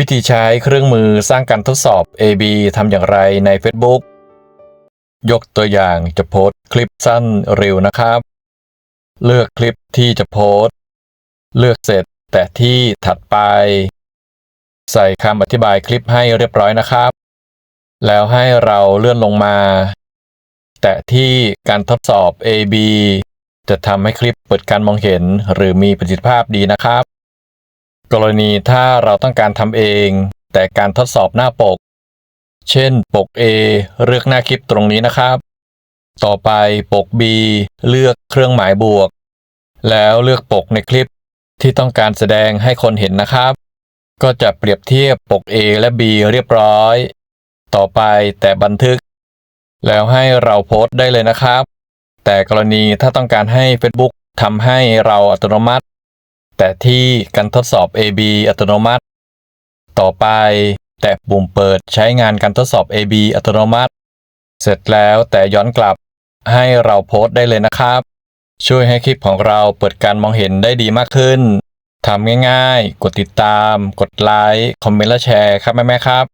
วิธีใช้เครื่องมือสร้างการทดสอบ A/B ทำอย่างไรใน Facebook ยกตัวอย่างจะโพสคลิปสั้นเร็วนะครับ เลือกคลิปที่จะโพสเลือกเสร็จแต่ที่ถัดไป ใส่คำอธิบายคลิปให้เรียบร้อยนะครับ แล้วให้เราเลื่อนลงมา แต่ที่การทดสอบ A/B จะทำให้คลิปเปิดการมองเห็นหรือมีประสิทธิภาพดีนะครับ กรณีถ้าเราต้องการทำเอง แต่การทดสอบหน้าปก เช่นปก A เลือกหน้าคลิปตรงนี้นะครับ ต่อไปปก B เลือกเครื่องหมายบวก แล้วเลือกปกในคลิปที่ต้องการแสดงให้คนเห็นนะครับ ก็จะเปรียบเทียบปก A และ B เรียบร้อย ต่อไปแต่บันทึก แล้วให้เราโพสต์ได้เลยนะครับ แต่กรณีถ้าต้องการให้ Facebook ทำให้เราอัตโนมัติ แต่ที่การทดสอบ A/B อัตโนมัติ ต่อไป แตะปุ่มเปิดใช้งานการทดสอบ A/B อัตโนมัติ เสร็จแล้วแต่ย้อนกลับให้เราโพสต์ได้เลยนะครับ ช่วยให้คลิปของเราเปิดการมองเห็นได้ดีมากขึ้นทำง่ายๆ กดติดตาม กดไลค์ คอมเมนต์และแชร์ครับแม่ๆครับ